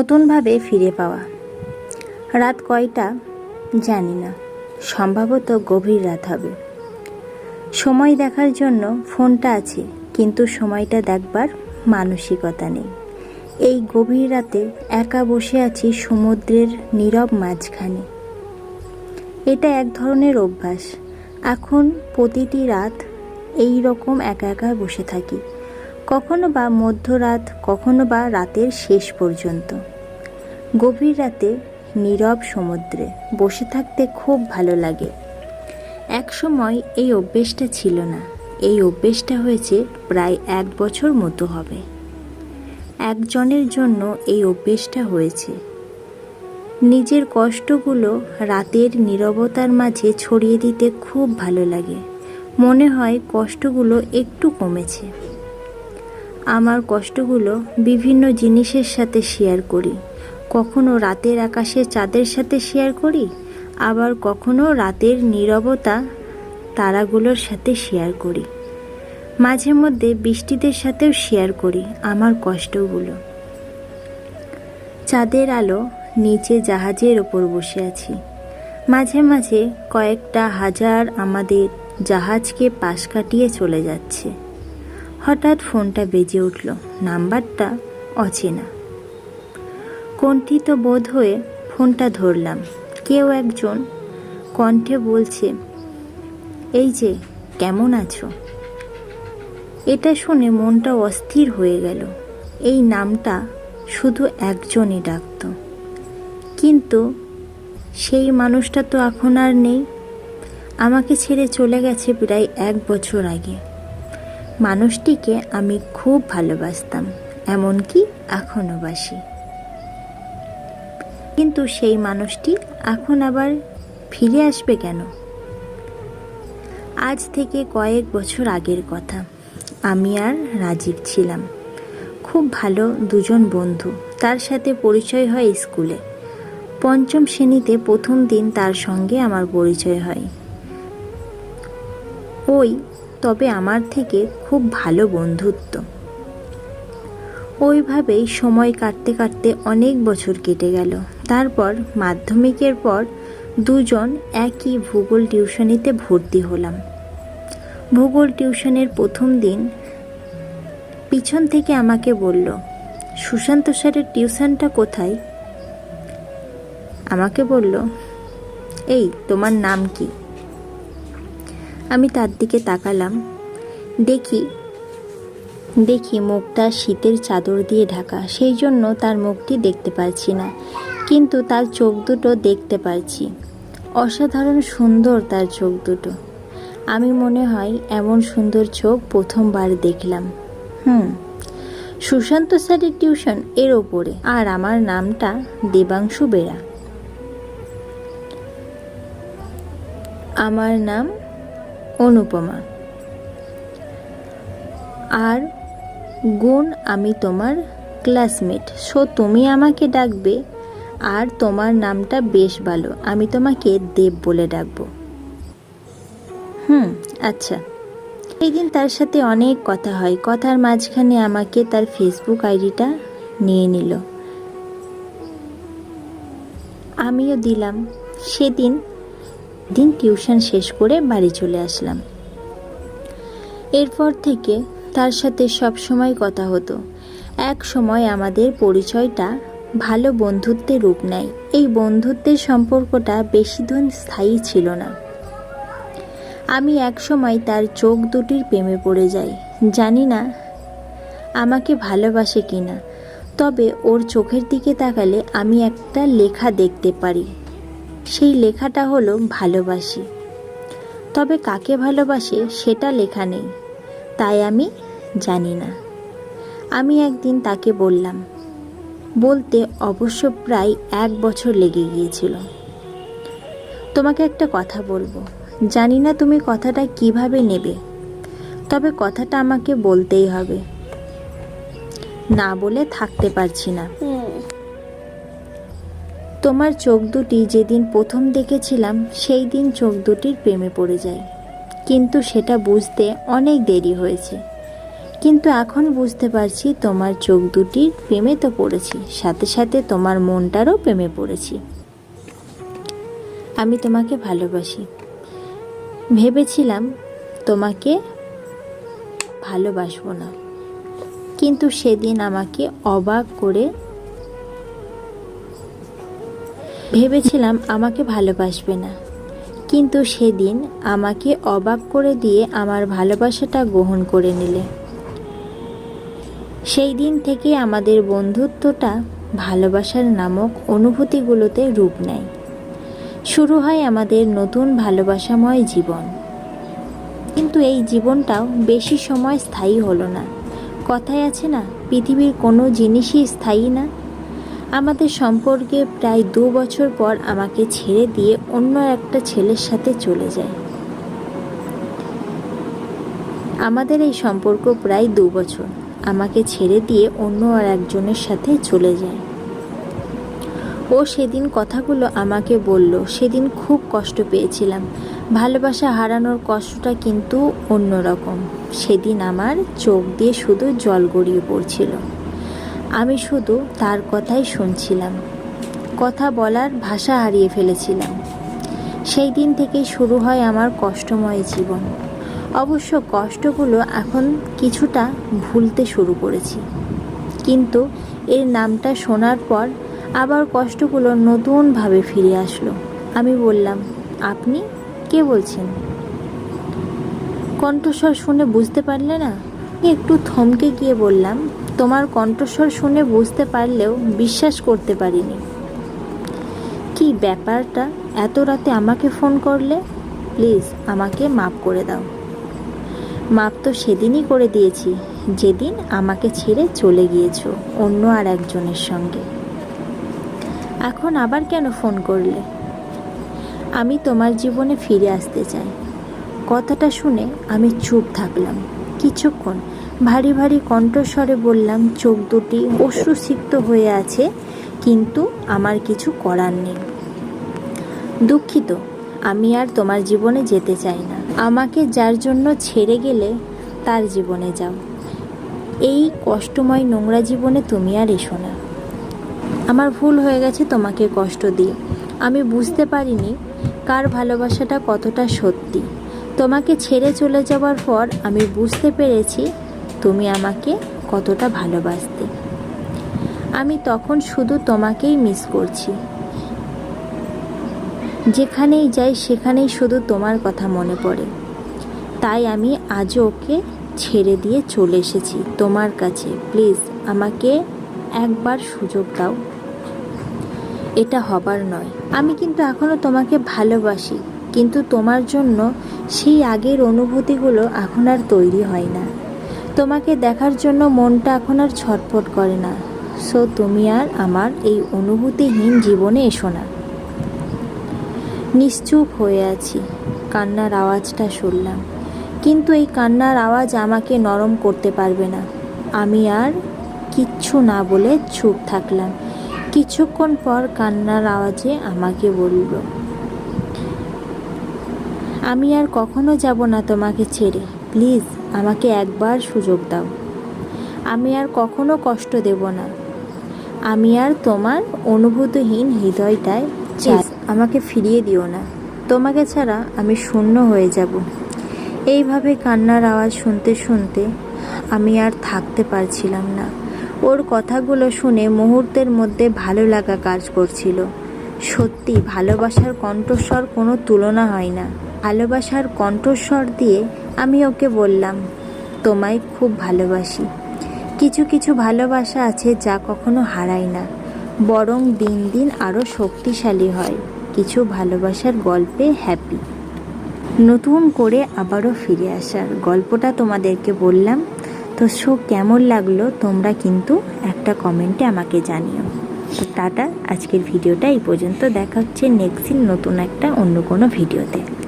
নতুনভাবে ফিরে পাওয়া। রাত কয়টা? জানি না। সম্ভবত গভীর রাত হবে। সময় দেখার জন্য ফোনটা আছে, কিন্তু সময়টা দেখবার মানসিকতা নেই। এই গভীর রাতে একা বসে আছি সমুদ্রের নীরব মাঝখানে। এটা এক ধরনের অভ্যাস। এখন প্রতিটি রাত এই রকম একা একা বসে থাকি। কখনো বা মধ্যরাত, কখনো বা রাতের শেষ পর্যন্ত। গভীর রাতে নীরব সমুদ্রে বসে থাকতে খুব ভালো লাগে। এক সময় এই অভ্যেসটা ছিল না। এই অভ্যেসটা হয়েছে প্রায় এক বছর মতো হবে। একজনের জন্য এই অভ্যেসটা হয়েছে। নিজের কষ্টগুলো রাতের নীরবতার মাঝে ছড়িয়ে দিতে খুব ভালো লাগে। মনে হয় কষ্টগুলো একটু কমেছে। আমার কষ্টগুলো বিভিন্ন জিনিসের সাথে শেয়ার করি। কখনো রাতের আকাশে চাঁদের সাথে শেয়ার করি? আবার কখনো রাতের নীরবতা তারাগুলোর সাথে শেয়ার করি। মাঝে মধ্যে বৃষ্টিদের সাথেও শেয়ার করি আমার কষ্টগুলো। চাঁদের আলো নিচে জাহাজের ওপর বসে আছি। মাঝে মাঝে কয়েকটা হাজার আমাদের জাহাজকে পাশ কাটিয়ে চলে যাচ্ছে। হঠাৎ ফোনটা বেজে উঠল, নাম্বারটা অচেনা। কণ্ঠিত বোধ হয়ে ফোনটা ধরলাম। কেউ একজন কণ্ঠে বলছে, এই যে, কেমন আছো? এটা শুনে মনটা অস্থির হয়ে গেল। এই নামটা শুধু একজনই ডাকত। কিন্তু সেই মানুষটা তো এখন আর নেই। আমাকে ছেড়ে চলে গেছে প্রায় এক বছর আগে। মানুষটিকে আমি খুব ভালোবাসতাম, এমনকি এখনও বাসি। কিন্তু সেই মানুষটি এখন আবার ফিরে আসবে কেন? আজ থেকে কয়েক বছর আগের কথা। আমি আর রাজীব ছিলাম। খুব ভালো দুজন বন্ধু। তার সাথে পরিচয় হয় স্কুলে। পঞ্চম শ্রেণীতে প্রথম দিন তার সঙ্গে আমার পরিচয় হয়। ওই, তবে আমার থেকে খুব ভালো বন্ধুত্ব। ওইভাবেই সময় কাটতে কাটতে অনেক বছর কেটে গেল। তারপর মাধ্যমিকের পর দুজন একই ভূগোল টিউশনিতে ভর্তি হলাম। ভূগোল টিউশনের প্রথম দিন পিছন থেকে আমাকে বলল, সুশান্ত স্যারের টিউশনটা কোথায়? আমাকে বলল, এই, তোমার নাম কি? আমি তার দিকে তাকালাম, দেখি দেখি মুখটা শীতের চাদর দিয়ে ঢাকা, সেই জন্য তার মুখটি দেখতে পারছি না, কিন্তু তার চোখ দুটো দেখতে পারছি। অসাধারণ সুন্দর তার চোখ দুটো। আমি মনে হয় এমন সুন্দর চোখ প্রথমবার দেখলাম। হুম, সুশান্ত স্যারের টিউশন এর ওপরে, আর আমার নামটা দেবাংশু বেরা। আমার নাম অনুপমা। আর গুণ আমি তোমার ক্লাসমেট সো তুমি আমাকে ডাকবে আর তোমার নামটা বেশ ভালো। আমি তোমাকে দেব বলে ডাকবো। হুম আচ্ছা। এই দিন তার সাথে অনেক কথা হয়। কথার মাঝখানে আমাকে তার ফেসবুক আইডিটা নিয়ে নিল। আমিও দিলাম। সেদিন দিন টিউশন শেষ করে বাড়ি চলে আসলাম। এরপর থেকে তার সাথে সব সময় কথা হতো। এক সময় আমাদের পরিচয়টা ভালো বন্ধুত্বের রূপ নেয়। এই বন্ধুত্বের সম্পর্কটা বেশি দিন স্থায়ী ছিল না। আমি এক সময় তার চোখ দুটির প্রেমে পড়ে যাই। জানি না আমাকে ভালোবাসে কি না তবে ওর চোখের দিকে তাকালে আমি একটা লেখা দেখতে পারি। সেই লেখাটা হলো ভালোবাসি। তবে কাকে ভালোবাসে সেটা লেখা নেই। তাই আমি জানি না। আমি একদিন তাকে বললাম, বলতে অবশ্য প্রায় এক বছর লেগে গিয়েছিল। তোমাকে একটা কথা বলব। জানি না তুমি কথাটা কীভাবে নেবে, তবে কথাটা আমাকে বলতেই হবে। না বলে থাকতে পারছি না। তোমার চোখ দুটি যেদিন প্রথম দেখেছিলাম, সেই দিন চোখ দুটির প্রেমে পড়ে যায়। কিন্তু সেটা বুঝতে অনেক দেরি হয়েছে। কিন্তু এখন বুঝতে পারছি তোমার চোখ দুটির প্রেমে তো পড়েছি, সাথে সাথে তোমার মনটারও প্রেমে পড়েছি। আমি তোমাকে ভালোবাসি। ভেবেছিলাম তোমাকে ভালোবাসবো না। কিন্তু সেদিন আমাকে অবাক করে ভেবেছিলাম আমাকে ভালোবাসবে না। কিন্তু সেদিন আমাকে অবাক করে দিয়ে আমার ভালোবাসাটা গ্রহণ করে নিলে। সেই দিন থেকে আমাদের বন্ধুত্বটা ভালোবাসার নামক অনুভূতিগুলোতে রূপ নেয়। শুরু হয় আমাদের নতুন ভালোবাসাময় জীবন। কিন্তু এই জীবনটাও বেশি সময় স্থায়ী হলো না। কথায় আছে না, পৃথিবীর কোনো জিনিসই স্থায়ী না। আমাদের সম্পর্কে প্রায় দু বছর পর আমাকে ছেড়ে দিয়ে অন্য একটা ছেলের সাথে চলে যায়। আমাদের এই সম্পর্ক প্রায় দু বছর। আমাকে ছেড়ে দিয়ে অন্য আর একজনের সাথে চলে যায়। ও সেদিন কথাগুলো আমাকে বলল, সেদিন খুব কষ্ট পেয়েছিলাম। ভালোবাসা হারানোর কষ্টটা কিন্তু অন্যরকম। সেদিন আমার চোখ দিয়ে শুধু জল গড়িয়ে পড়ছিল। আমি শুধু তার কথাই শুনছিলাম। কথা বলার ভাষা হারিয়ে ফেলেছিলাম। সেই দিন থেকেই শুরু হয় আমার কষ্টময় জীবন। অবশ্য কষ্টগুলো এখন কিছুটা ভুলতে শুরু করেছি। কিন্তু এর নামটা শোনার পর আবার কষ্টগুলো নতুনভাবে ফিরে আসলো। আমি বললাম, আপনি কে বলছেন? কণ্ঠস্বর শুনে বুঝতে পারলে না, একটু থমকে গিয়ে বললাম তোমার কণ্ঠস্বর শুনে বুঝতে পারলেও বিশ্বাস করতে পারিনি। কি ব্যাপারটা? এত রাতে আমাকে ফোন করলে? প্লিজ, আমাকে মাফ করে দাও। মাপ তো সেদিনই করে দিয়েছি, যেদিন আমাকে ছেড়ে চলে গিয়েছো অন্য আর একজনের সঙ্গে। এখন আবার কেন ফোন করলে? আমি তোমার জীবনে ফিরে আসতে চাই। কথাটা শুনে আমি চুপ থাকলাম। কিছুক্ষণ ভারী ভারী কণ্ঠস্বরে বললাম, চোখ দুটি অশ্রুসিক্ত হয়ে আছে, কিন্তু আমার কিছু করার নেই। দুঃখিত, আমি আর তোমার জীবনে যেতে চাই না। আমাকে যার জন্য ছেড়ে গেলে তার জীবনে যাও। এই কষ্টময় নোংরা জীবনে তুমি আর এসো না। আমার ভুল হয়ে গেছে, তোমাকে কষ্ট দিয়ে আমি বুঝতে পারিনি কার ভালোবাসাটা কতটা সত্যি। তোমাকে ছেড়ে চলে যাওয়ার পর আমি বুঝতে পেরেছি তুমি আমাকে কতটা ভালোবাসতে। আমি তখন শুধু তোমাকেই মিস করছি। যেখানেই যাই, সেখানেই শুধু তোমার কথা মনে পড়ে। তাই আমি আজও ওকে ছেড়ে দিয়ে চলে এসেছি তোমার কাছে। প্লিজ, আমাকে একবার সুযোগ দাও। এটা হবার নয়। আমি কিন্তু এখনও তোমাকে ভালোবাসি, কিন্তু তোমার জন্য সেই আগের অনুভূতিগুলো এখন আর তৈরি হয় না। তোমাকে দেখার জন্য মনটা এখন আর ছটফট করে না। সো তুমি আর আমার এই অনুভূতিহীন জীবনে এসো না। নিশ্চুপ হয়ে আছি, কান্নার আওয়াজটা শুনলাম। কিন্তু এই কান্নার আওয়াজ আমাকে নরম করতে পারবে না। আমি আর কিচ্ছু না বলে চুপ থাকলাম। কিছুক্ষণ পর কান্নার আওয়াজে আমাকে বলল, আমি আর কখনো যাব না তোমাকে ছেড়ে, প্লিজ। আমাকে একবার সুযোগ দাও। আমি আর কখনো কষ্ট দেব না। আমি আর তোমার অনুভূতিহীন হৃদয়টায় চাই। আমাকে ফিরিয়ে দিও না। তোমাকে ছাড়া আমি শূন্য হয়ে যাব। এইভাবে কান্নার আওয়াজ শুনতে শুনতে আমি আর থাকতে পারছিলাম না। ওর কথাগুলো শুনে মুহূর্তের মধ্যে ভালো লাগা কাজ করছিল। সত্যি, ভালোবাসার কণ্ঠস্বর কোনো তুলনা হয় না। ভালোবাসার কণ্ঠস্বর দিয়ে আমি ওকে বললাম, তোমায় খুব ভালোবাসি। কিছু কিছু ভালোবাসা আছে যা কখনো হারায় না। বরং দিন দিন আরও শক্তিশালী হয়। কিছু ভালোবাসার গল্পে হ্যাপি নতুন করে আবারও ফিরে আসার গল্পটা তোমাদেরকে বললাম। তো শো কেমন লাগল তোমরা কিন্তু একটা কমেন্টে আমাকে জানিও। তো টাটা, আজকের ভিডিওটা এই পর্যন্ত। দেখা হচ্ছে নেক্সট নতুন একটা অন্য কোনো ভিডিওতে।